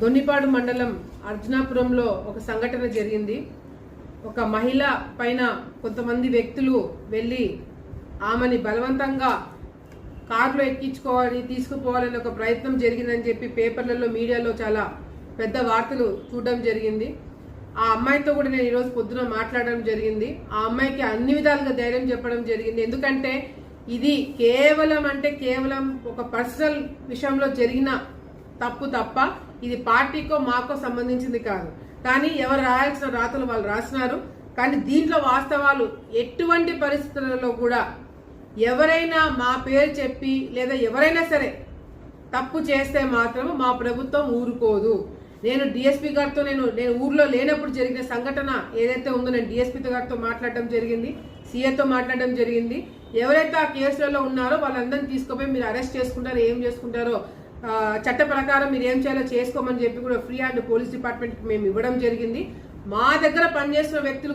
దొన్నిపాడు మండలం అర్జునాపురంలో ఒక సంఘటన జరిగింది. ఒక మహిళ పైన కొంతమంది వ్యక్తులు వెళ్ళి ఆమెని బలవంతంగా కారులో ఎక్కించుకోవాలి తీసుకుపోవాలని ఒక ప్రయత్నం జరిగిందని చెప్పి పేపర్లలో మీడియాలో చాలా పెద్ద వార్తలు చూడడం జరిగింది. ఆ అమ్మాయితో కూడా నేను ఈరోజు పొద్దున మాట్లాడడం జరిగింది. ఆ అమ్మాయికి అన్ని విధాలుగా ధైర్యం చెప్పడం జరిగింది. ఎందుకంటే ఇది కేవలం అంటే కేవలం ఒక పర్సనల్ విషయంలో జరిగిన తప్పు తప్ప ఇది పార్టీకో మాకో సంబంధించింది కాదు. కానీ ఎవరు రాయాల్సిన రాతలు వాళ్ళు రాసినారు. కానీ దీంట్లో వాస్తవాలు ఎటువంటి పరిస్థితులలో కూడా ఎవరైనా మా పేరు చెప్పి లేదా ఎవరైనా సరే తప్పు చేస్తే మాత్రం మా ప్రభుత్వం ఊరుకోదు. నేను డిఎస్పీ గారితో నేను నేను ఊర్లో లేనప్పుడు జరిగిన సంఘటన ఏదైతే ఉందో నేను డిఎస్పీ గారితో మాట్లాడటం జరిగింది. సీఏతో మాట్లాడడం జరిగింది. ఎవరైతే ఆ కేసులలో ఉన్నారో వాళ్ళందరినీ తీసుకుపోయి మీరు అరెస్ట్ చేసుకుంటారో ఏం చేసుకుంటారో చట్ట ప్రకారం మీరు ఏం చేయాలో చేసుకోమని చెప్పి కూడా ఫ్రీ హ్యాండ్ పోలీస్ డిపార్ట్మెంట్కి మేము ఇవ్వడం జరిగింది. మా దగ్గర పనిచేసిన వ్యక్తులు